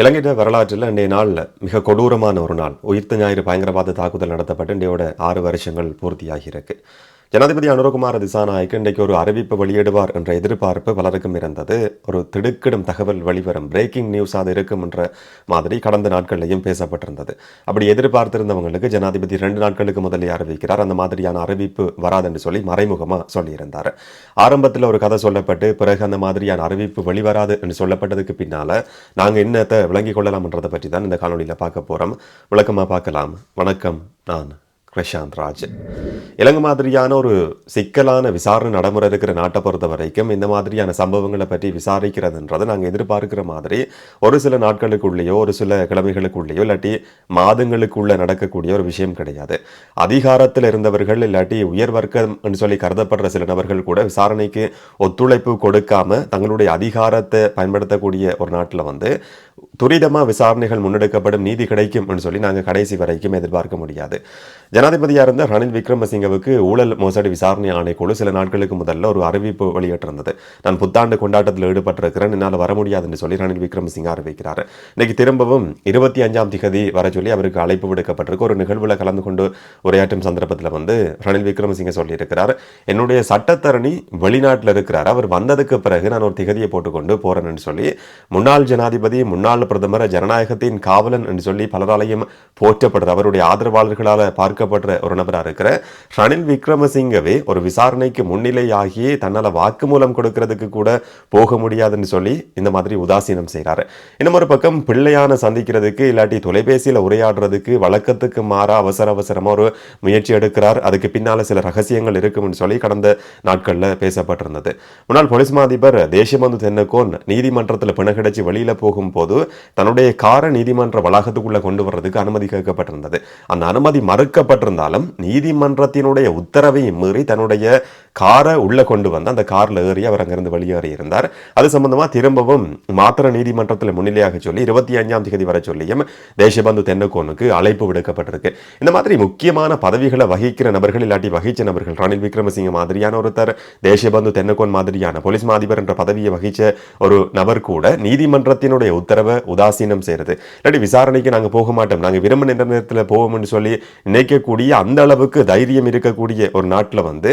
இலங்கையிட வரலாற்றில் இன்றைய நாளில் மிக கொடூரமான ஒரு நாள். உயிர்த்த ஞாயிறு பயங்கரவாத தாக்குதல் நடத்தப்பட்டு இன்றையோட ஆறு வருஷங்கள் பூர்த்தியாகியிருக்கு. ஜனாதிபதி அனுரகுமார திசாநாயக்கு இன்றைக்கு ஒரு அறிவிப்பு வெளியிடுவார் என்ற எதிர்பார்ப்பு பலருக்கும் இருந்தது. ஒரு திடுக்கிடும் தகவல் வெளிவரும் பிரேக்கிங் நியூஸ் அது இருக்கும் என்ற மாதிரி கடந்த நாட்கள்லையும் பேசப்பட்டிருந்தது. அப்படி எதிர்பார்த்திருந்தவங்களுக்கு ஜனாதிபதி ரெண்டு நாட்களுக்கு முதலே அறிவிக்கிறார். அந்த மாதிரியான அறிவிப்பு வராதுன்னு சொல்லி மறைமுகமாக சொல்லியிருந்தார். ஆரம்பத்தில் ஒரு கதை சொல்லப்பட்டு பிறகு அந்த மாதிரியான அறிவிப்பு வெளிவராது என்று சொல்லப்பட்டதுக்கு பின்னால் நாங்கள் என்னத்தை விளங்கிக் கொள்ளலாம்ன்றதை பற்றி தான் இந்த காணொலியில் பார்க்க போகிறோம் விளக்கமாக பார்க்கலாம். வணக்கம் நான் பிரசாந்த் ராஜ். இலங்கை மாதிரியான ஒரு சிக்கலான விசாரணை நடைமுறை இருக்கிற நாட்டை பொறுத்த வரைக்கும் இந்த மாதிரியான சம்பவங்களை பற்றி விசாரிக்கிறதுன்றதை நாங்கள் எதிர்பார்க்கிற மாதிரி ஒரு சில நாட்களுக்குள்ளேயோ ஒரு சில கிழமைகளுக்குள்ளேயோ இல்லாட்டி மாதங்களுக்குள்ளே நடக்கக்கூடிய ஒரு விஷயம் கிடையாது. அதிகாரத்தில் இருந்தவர்கள் இல்லாட்டி உயர் வர்க்கம் சொல்லி கருதப்படுற சில நபர்கள் கூட விசாரணைக்கு ஒத்துழைப்பு கொடுக்காம தங்களுடைய அதிகாரத்தை பயன்படுத்தக்கூடிய ஒரு நாட்டில் வந்து துரிதமாக விசாரணைகள் முன்னெடுக்கப்படும் நீதி கிடைக்கும் சொல்லி நாங்கள் கடைசி வரைக்கும் எதிர்பார்க்க முடியாது. ஜனாதிபதியாக இருந்த ரணில் விக்ரமசிங்கவுக்கு ஊழல் மோசடி விசாரணை ஆணைக்குழு சில நாட்களுக்கு முதல்ல ஒரு அறிவிப்பு வெளியிட்டிருந்தது. நான் புத்தாண்டு கொண்டாட்டத்தில் ஈடுபட்டிருக்கிறேன் என்னால் வர முடியாதுன்னு சொல்லி ரணில் விக்ரமசிங்க அறிவிக்கிறார். இன்னைக்கு திரும்பவும் இருபத்தி அஞ்சாம் திகதி வர சொல்லி அவருக்கு அழைப்பு விடுக்கப்பட்டிருக்கு. ஒரு நிகழ்வில் கலந்து கொண்டு உரையாற்றும் சந்தர்ப்பத்தில் வந்து ரணில் விக்ரமசிங்க சொல்லியிருக்கிறார். என்னுடைய சட்டத்தரணி வெளிநாட்டில் இருக்கிறார். அவர் வந்ததுக்கு பிறகு நான் ஒரு திகதியை போட்டுக்கொண்டு போகிறேன்னு சொல்லி முன்னாள் ஜனாதிபதி முன்னாள் பிரதமர் ஜனநாயகத்தின் காவலன் என்று சொல்லி பலராலையும் போற்றப்படுற அவருடைய ஆதரவாளர்களால் பார்க்கப்படுற ஒரு நபராக இருக்கிற ரணில் விக்ரமசிங்கவே ஒரு விசாரணைக்கு முன்னிலையாகி தன்னால் வாக்குமூலம் கொடுக்கறதுக்கு கூட போக முடியாதுன்னு சொல்லி இந்த மாதிரி உதாசீனம் செய்கிறாரு இன்னும் ஒரு பக்கம் பிள்ளையான சந்திக்கிறதுக்கு இல்லாட்டி தொலைபேசியில் உரையாடுறதுக்கு வழக்கத்துக்கு மாறா அவசர அவசரமாக ஒரு முயற்சி எடுக்கிறார். அதுக்கு பின்னால் சில ரகசியங்கள் இருக்கும்னு சொல்லி கடந்த நாட்களில் பேசப்பட்டிருந்தது. முன்னாள் போலீஸ் மாதிபர் தேசியபந்து தென்னக்கோன் நீதிமன்றத்தில் பிணக்கடைச்சு வெளியில் போகும்போது போது தன்னுடைய கார நீதிமன்ற வளாகத்துக்குள்ளே கொண்டு வர்றதுக்கு அனுமதி கேட்கப்பட்டிருந்தது. அந்த அனுமதி மறுக்கப்பட்டிருந்தாலும் நீதிமன்றத்தினுடைய உத்தரவை மீறி தன்னுடைய காரை உள்ளே கொண்டு வந்து அந்த காரில் ஏறி அவர் அங்கிருந்து வெளியேறி இருந்தார். அது சம்பந்தமாக திரும்பவும் மாத்திர நீதிமன்றத்தில் முன்னிலையாக சொல்லி இருபத்தி அஞ்சாம் தேதி வர சொல்லியும் தேசபந்து தென்னக்கோனுக்கு அழைப்பு விடுக்கப்பட்டிருக்கு. இந்த மாதிரி முக்கியமான பதவிகளை வகிக்கிற நபர்கள் இல்லாட்டி வகிச்ச நபர்கள் ரணில் விக்ரமசிங்க மாதிரியான ஒருத்தர் தேசபந்து தென்னக்கோன் மாதிரியான போலீஸ் மாதிபர் என்ற பதவியை வகிச்ச ஒரு நபர் கூட நீதிமன்றத்தினுடைய உத்தரவை உதாசீனம் செய்கிறது இல்லாட்டி விசாரணைக்கு நாங்கள் போக மாட்டோம். நாங்கள் விரும்ப நேரத்தில் போவோம்னு சொல்லி நினைக்கக்கூடிய அந்த அளவுக்கு தைரியம் இருக்கக்கூடிய ஒரு நாட்டில் வந்து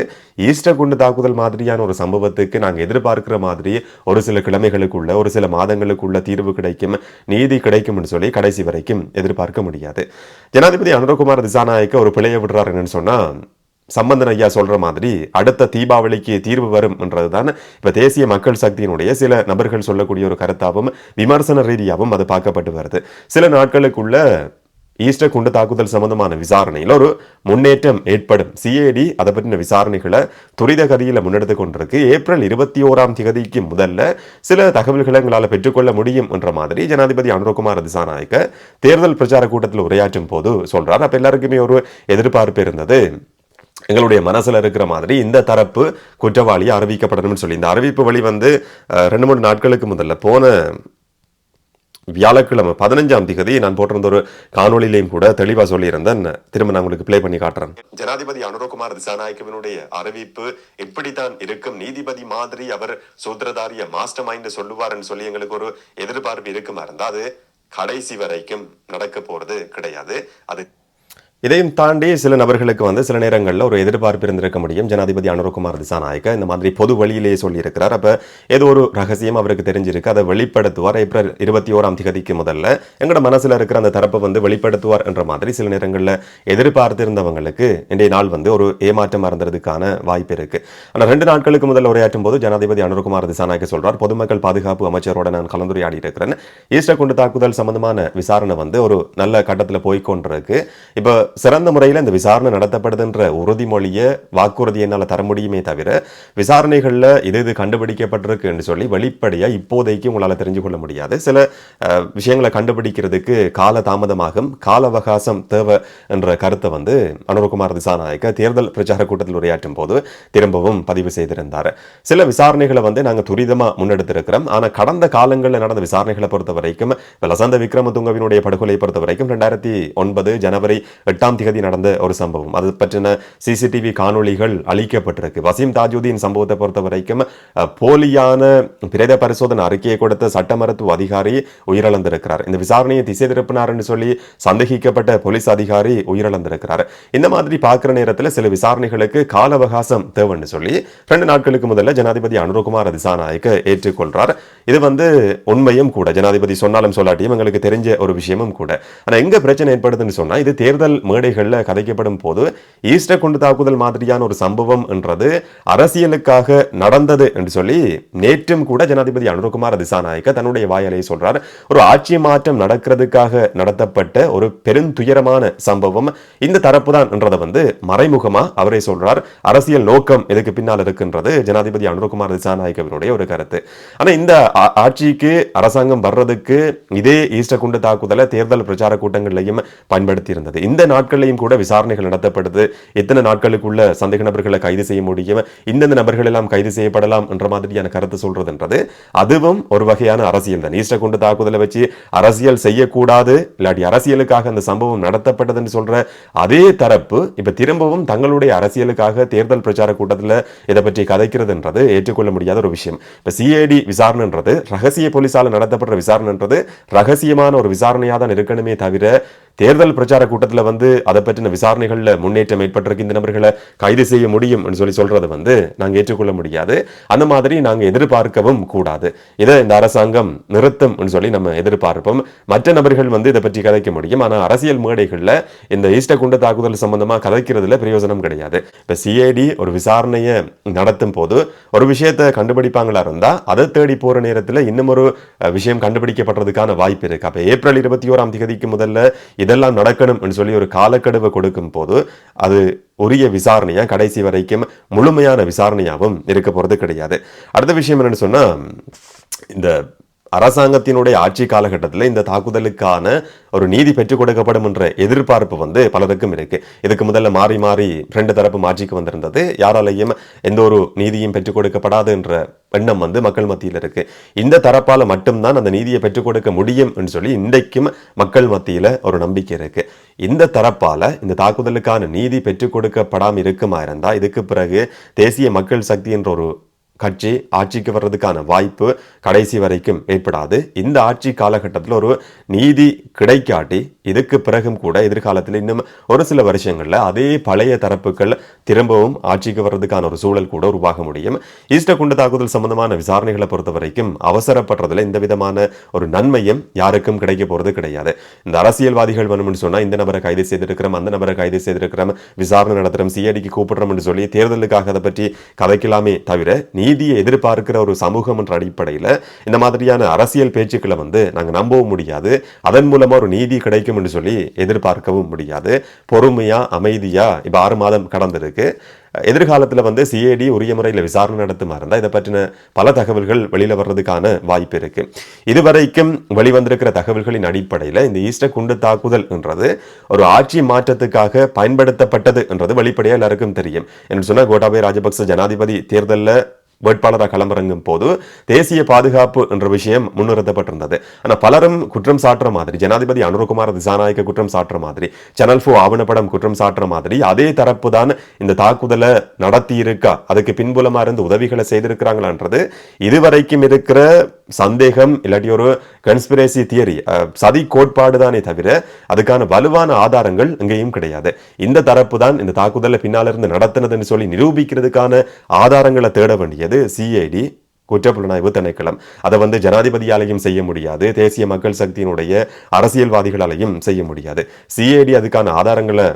ஈஸ்டர் குண்டு தாக்குதல் மாதிரியான ஒரு சம்பவத்துக்கு நாங்கள் எதிர்பார்க்கிற மாதிரி ஒரு சில கிழமைகளுக்குள்ள ஒரு சில மாதங்களுக்குள்ள தீர்வு கிடைக்கும் நீதி கிடைக்கும்னு சொல்லி கடைசி வரைக்கும் எதிர்பார்க்க முடியாது. ஜனாதிபதி அனுரகுமார் திசாநாயக்க ஒரு பிழையை விடுறாருன்னு சொன்னா சம்பந்தன் ஐயா சொல்ற மாதிரி அடுத்த தீபாவளிக்கு தீர்வு வரும் என்றதுதான் இப்ப தேசிய மக்கள் சக்தியினுடைய சில நபர்கள் சொல்லக்கூடிய ஒரு கருத்தாவும் விமர்சன ரீதியாகவும் அது பார்க்கப்பட்டு வருது. சில நாட்களுக்குள்ள ஈஸ்டர் குண்டு தாக்குதல் சம்பந்தமான விசாரணையில் ஒரு முன்னேற்றம் ஏற்படும். சிஏடி அதை பற்றின விசாரணைகளை துரித கதியில் முன்னெடுத்து கொண்டிருக்கு. ஏப்ரல் இருபத்தி ஓராம் திகதிக்கு முதல்ல சில தகவல்களை எங்களால் பெற்றுக்கொள்ள முடியும் என்ற மாதிரி ஜனாதிபதி அனுரகுமார் திசாநாயக்க தேர்தல் பிரச்சார கூட்டத்தில் உரையாற்றும் போது சொல்றார். அப்போ எல்லாருக்குமே ஒரு எதிர்பார்ப்பு இருந்தது. எங்களுடைய மனசுல இருக்கிற மாதிரி இந்த தரப்பு குற்றவாளி அறிவிக்கப்படணும்னு சொல்லி இந்த அறிவிப்பு வழி வந்து ரெண்டு மூணு நாட்களுக்கு முதல்ல போன வியாழக்கிழமை பதினஞ்சாம் திகதி நான் போட்டிருந்த ஒரு காணொலியிலையும் கூட தெளிவா சொல்லியிருந்தேன். திரும்ப நான் உங்களுக்கு பிளே பண்ணி காட்டுறேன். ஜனாதிபதி அனுரகுமார் திசாநாயக்கவினுடைய அறிவிப்பு எப்படித்தான் இருக்கும்? நீதிபதி மாதிரி அவர் சூத்திரதாரிய மாஸ்டர் மைண்ட் சொல்லுவார்னு சொல்லி எங்களுக்கு ஒரு எதிர்பார்ப்பு இருக்குமா இருந்தா அது கடைசி வரைக்கும் நடக்க போறது கிடையாது. அது இதையும் தாண்டி சில நபர்களுக்கு வந்து சில நேரங்களில் ஒரு எதிர்பார்ப்பு இருந்திருக்க முடியும். ஜனாதிபதி அனுரகுமார் திசாநாயக்க இந்த மாதிரி பொது வழியிலேயே சொல்லியிருக்கிறார். அப்போ ஏதோ ஒரு ரகசியம் அவருக்கு தெரிஞ்சிருக்கு. அதை வெளிப்படுத்துவார். ஏப்ரல் இருபத்தி ஓராம் திகதிக்கு முதல்ல எங்களோட மனசில் இருக்கிற அந்த தரப்பை வந்து வெளிப்படுத்துவார் என்ற மாதிரி சில நேரங்களில் எதிர்பார்த்திருந்தவங்களுக்கு இன்றைய நாள் வந்து ஒரு ஏமாற்றம் இருந்ததுக்கான வாய்ப்பு இருக்கு. ஆனால் ரெண்டு நாட்களுக்கு முதல்ல உரையாற்றும் போது ஜனாதிபதி அனுரகுமார் திசாநாயக்க சொல்றார் பொதுமக்கள் பாதுகாப்பு அமைச்சரோட நான் கலந்துரையாடி இருக்கிறேன் ஈஸ்டர் குண்டு தாக்குதல் சம்பந்தமான விசாரணை வந்து ஒரு நல்ல கட்டத்தில் போய்க்கொண்டிருக்கு. இப்போ சிறந்த முறையில் இந்த விசாரணை நடத்தப்படுதுன்ற உறுதிமொழியை வாக்குறுதி என்னால் தர முடியுமே தவிர விசாரணைகளில் இது இது கண்டுபிடிக்கப்பட்டிருக்குன்னு சொல்லி வெளிப்படையாக இப்போதைக்கு உங்களால் தெரிஞ்சு கொள்ள முடியாது. சில விஷயங்களை கண்டுபிடிக்கிறதுக்கு கால தாமதமாகும் கால அவகாசம் தேவை என்ற கருத்தை வந்து அனுரகுமார் திசாநாயக்க தேர்தல் பிரச்சார கூட்டத்தில் உரையாற்றும் போது திரும்பவும் பதிவு செய்திருந்தார். சில விசாரணைகளை வந்து நாங்கள் துரிதமாக முன்னெடுத்திருக்கிறோம். ஆனால் கடந்த காலங்களில் நடந்த விசாரணைகளை பொறுத்த வரைக்கும் லசந்த விக்ரமதுங்கவினுடைய படுகொலை பொறுத்த வரைக்கும் ரெண்டாயிரத்தி ஒன்பது ஜனவரி எட்டாம் எட்டாம் திகதி நடந்த ஒரு சம்பவம். அது பற்றின சிசிடிவி காணொளிகள் அளிக்கப்பட்டிருக்கு. வசீம் தாஜுதீன் சம்பவத்தை பொறுத்த வரைக்கும் போலியான பிரேத பரிசோதனை அறிக்கையை கொடுத்த சட்ட மருத்துவ அதிகாரி உயிரிழந்திருக்கிறார். இந்த விசாரணையை திசை திருப்பினார்னு சொல்லி சந்தேகிக்கப்பட்ட போலீஸ் அதிகாரி உயிரிழந்திருக்கிறார். இந்த மாதிரி பார்க்குற நேரத்தில் சில விசாரணைகளுக்கு கால அவகாசம் தேவைன்னு சொல்லி ரெண்டு நாட்களுக்கு முதல்ல ஜனாதிபதி அனுரகுமார் திசாநாயக்க ஏற்றுக்கொள்றார். இது வந்து உண்மையும் கூட. ஜனாதிபதி சொன்னாலும் சொல்லாட்டியும் எங்களுக்கு தெரிஞ்ச ஒரு விஷயமும் கூட. ஆனா எங்க பிரச்சனை ஏற்படுதுன்னு சொன்னா இது தேர்தல் மேடைகளில் கதைக்கப்படும் போது ஈஸ்டர் குண்டு தாக்குதல் மாதிரியான ஒரு சம்பவம் என்றது அரசியலுக்காக நடந்தது என்று சொல்லி நேற்றும் கூட ஜனாதிபதி அனுரகுமார் திசாநாயக்க தன்னுடைய வாயாலே சொல்றார். ஒரு ஆட்சி மாற்றம் நடக்கிறதுக்காக நடத்தப்பட்ட ஒரு பெருந்துயரமான சம்பவம் இந்த தரப்பு தான் என்றதை வந்து மறைமுகமா அவரே சொல்றார். அரசியல் நோக்கம் இதுக்கு பின்னால் இருக்கின்றது ஜனாதிபதி அனுரகுமார் திசாநாயக்கவினுடைய ஒரு கருத்து. ஆனா இந்த ஆட்சிக்கு அரசாங்கம் வர்றதுக்கு இதே ஈஸ்டர் குண்டு தாக்குதலை தேர்தல் பிரச்சார கூட்டங்களையும் பயன்படுத்தி இருந்தது இந்த நாட்கள்லையும் கூட விசாரணைகள் நடத்தப்படுது. எத்தனை நாட்களுக்குள்ள சந்தேக நபர்களை கைது செய்ய முடியும்? இந்தந்த நபர்கள் எல்லாம் கைது செய்யப்படலாம் என்ற மாதிரியான கருத்து சொல்றதுன்றது. அதுவும் ஒரு வகையான அரசியல் தான். ஈஸ்டர் கொண்டு தாக்குதலை வச்சு அரசியல் செய்யக்கூடாது இல்லாட்டி அரசியலுக்காக அந்த சம்பவம் நடத்தப்பட்டதுன்னு சொல்ற அதே தரப்பு இப்ப திரும்பவும் தங்களுடைய அரசியலுக்காக தேர்தல் பிரச்சார கூட்டத்தில் இதை பற்றி கதைக்கிறதுன்றது ஏற்றுக்கொள்ள முடியாத ஒரு விஷயம். இப்ப சிஐடி விசாரணைன்றது ரகசிய போலீசால நடத்தப்படுற விசாரணைன்றது ரகசியமான ஒரு விசாரணையாக தான் இருக்கணுமே தவிர தேர்தல் பிரச்சார கூட்டத்தில் வந்து அதை பற்றின விசாரணைகளில் முன்னேற்றம் ஏற்பட்டிருக்கு இந்த நபர்களை கைது செய்ய முடியும் சொல்லி சொல்றது வந்து நாங்க ஏற்றுக்கொள்ள முடியாது. அந்த மாதிரி நாங்க எதிர்பார்க்கவும் கூடாது. இதை இந்த அரசாங்கம் நிறுத்தும் சொல்லி நம்ம எதிர்பார்ப்போம். மற்ற நபர்கள் வந்து இதை பற்றி கதைக்க முடியும். ஆனால் அரசியல் மேடைகளில் இந்த ஈஸ்ட குண்டு தாக்குதல் சம்பந்தமா கதைக்கிறதுல பிரயோஜனம் கிடையாது. இப்போ சிஐடி ஒரு விசாரணையை நடத்தும் போது ஒரு விஷயத்தை கண்டுபிடிப்பாங்களா இருந்தா அதை தேடி போற நேரத்தில் இன்னும் ஒரு விஷயம் கண்டுபிடிக்கப்படுறதுக்கான வாய்ப்பு இருக்கு. அப்போ ஏப்ரல் இருபத்தி ஓராம் தேதிக்கு முதல்ல இதெல்லாம் நடக்கணும் சொல்லி ஒரு காலக்கெடுவை கொடுக்கும் போது அது உரிய விசாரணையாக கடைசி வரைக்கும் முழுமையான விசாரணையாகவும் இருக்க போகிறது கிடையாது. அடுத்த விஷயம் என்னென்னு சொன்னால் இந்த அரசாங்கத்தினுடைய ஆட்சி காலகட்டத்தில் இந்த தாக்குதலுக்கான ஒரு நீதி பெற்றுக் கொடுக்கப்படும் என்ற எதிர்பார்ப்பு வந்து பலருக்கும் இருக்கு. இதுக்கு முதல்ல மாறி மாறி ரெண்டு தரப்பு ஆட்சிக்கு வந்திருந்தது. யாராலையும் எந்த ஒரு நீதியும் பெற்றுக் கொடுக்கப்படாது என்ற எண்ணம் வந்து மக்கள் மத்தியில் இருக்கு. இந்த தரப்பால் மட்டும்தான் அந்த நீதியை பெற்றுக் கொடுக்க முடியும் என்று சொல்லி இன்றைக்கும் மக்கள் மத்தியில் ஒரு நம்பிக்கை இருக்கு. இந்த தரப்பால் இந்த தாக்குதலுக்கான நீதி பெற்றுக் கொடுக்கப்படாமல் இருக்குமா இருந்தால் இதுக்கு பிறகு தேசிய மக்கள் சக்தி என்ற ஒரு கட்சி ஆட்சிக்கு வர்றதுக்கான வாய்ப்பு கடைசி வரைக்கும் ஏற்படாது. இந்த ஆட்சி காலகட்டத்தில் ஒரு நீதி கிடைக்காட்டி இதுக்கு பிறகும் கூட எதிர்காலத்தில் இன்னும் ஒரு சில வருஷங்கள்ல அதே பழைய தரப்புகள் திரும்பவும் ஆட்சிக்கு வர்றதுக்கான ஒரு சூழல் கூட உருவாக முடியும். ஈஸ்டர் குண்டு தாக்குதல் சம்பந்தமான விசாரணைகளை பொறுத்த வரைக்கும் அவசரப்படுறதுல எந்த விதமான ஒரு நன்மையும் யாருக்கும் கிடைக்க போறது கிடையாது. இந்த அரசியல்வாதிகள் வேணும்னு சொன்னால் இந்த நபரை கைது செய்திருக்கிறோம் அந்த நபரை கைது செய்திருக்கிறோம் விசாரணை நடத்துகிறோம் சிஐடிக்கு கூப்பிடுறோம்னு சொல்லி தேர்தலுக்காக அதை பற்றி கதைக்கலாமே தவிர நீ நீதியை எதிர்பார்க்கிற ஒரு சமூகம் என்ற அடிப்படையில் இந்த மாதிரியான அரசியல் பேச்சுக்களை வந்து நாங்கள் நம்பவும் முடியாது. அதன் மூலமா ஒரு நீதி கிடைக்கும் என்று சொல்லி எதிர்பார்க்கவும் முடியாது. பொறுமையா அமைதியாக இப்போ ஆறு மாதம் கடந்திருக்கு. எதிர்காலத்தில் வந்து சிஐடி உரிய முறையில் விசாரணை நடத்துமா இருந்தால் இதை பற்றின பல தகவல்கள் வெளியில் வர்றதுக்கான வாய்ப்பு இருக்கு. இதுவரைக்கும் வெளிவந்திருக்கிற தகவல்களின் அடிப்படையில் இந்த ஈஸ்டர் குண்டு தாக்குதல் என்றது ஒரு ஆட்சி மாற்றத்துக்காக பயன்படுத்தப்பட்டது என்றது வெளிப்படையாக எல்லாருக்கும் தெரியும். என்று சொன்னால் கோட்டாபய ராஜபக்ச ஜனாதிபதி தேர்தலில் வேட்பாளராக களமிறங்கும் போது தேசிய பாதுகாப்பு என்ற விஷயம் முன்னிறுத்தப்பட்டிருந்தது. ஆனால் பலரும் குற்றம் சாட்டுற மாதிரி ஜனாதிபதி அனுரகுமார் திசாநாயக்க குற்றம் சாட்டுற மாதிரி சேனல் ஃபோ ஆவணப்படம் குற்றம் சாட்டுற மாதிரி அதே தரப்பு தான் இந்த தாக்குதலை நடத்தி இருக்கா அதுக்கு பின்புலமா இருந்து உதவிகளை செய்திருக்கிறாங்களான்றது இதுவரைக்கும் இருக்கிற சந்தேகம் இல்லாட்டி ஒரு கன்ஸ்பிரேசி தியரி சதி கோட்பாடு தானே தவிர அதுக்கான வலுவான ஆதாரங்கள் எங்கேயும் கிடையாது. இந்த தரப்பு தான் இந்த தாக்குதலை பின்னால் இருந்து நடத்தினதுன்னு சொல்லி நிரூபிக்கிறதுக்கான ஆதாரங்களை தேட வேண்டியது சிஐடி குற்றப்புலனாய்வு திணைக்களம். அதை வந்து ஜனாதிபதியாலையும் செய்ய முடியாது. தேசிய மக்கள் சக்தியினுடைய அரசியல்வாதிகளாலையும் செய்ய முடியாது. சிஐடி அதுக்கான ஆதாரங்களை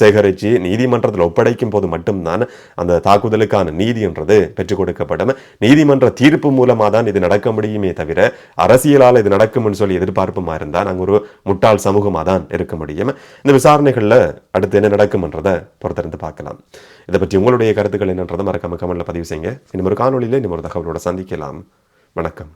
சேகரித்து நீதிமன்றத்தில் ஒப்படைக்கும் போது மட்டும்தான் அந்த தாக்குதலுக்கான நீதின்றது பெற்றுக் கொடுக்கப்படும். நீதிமன்ற தீர்ப்பு மூலமாக தான் இது நடக்க முடியுமே தவிர அரசியலால் இது நடக்கும்னு சொல்லி எதிர்பார்ப்புமா இருந்தால் நாங்கள் ஒரு முட்டாள் சமூகமாக தான் இருக்க முடியும். இந்த விசாரணைகளில் அடுத்து என்ன நடக்கும்ன்றதை பொறுத்திருந்து பார்க்கலாம். இதை பற்றி உங்களுடைய கருத்துக்கள் என்னன்றதை மறக்காம கமெண்ட்ல பதிவு செய்யுங்க. இன்னும் ஒரு காணொலியில் இன்னும் ஒரு தகவலோட சந்திக்கலாம். வணக்கம்.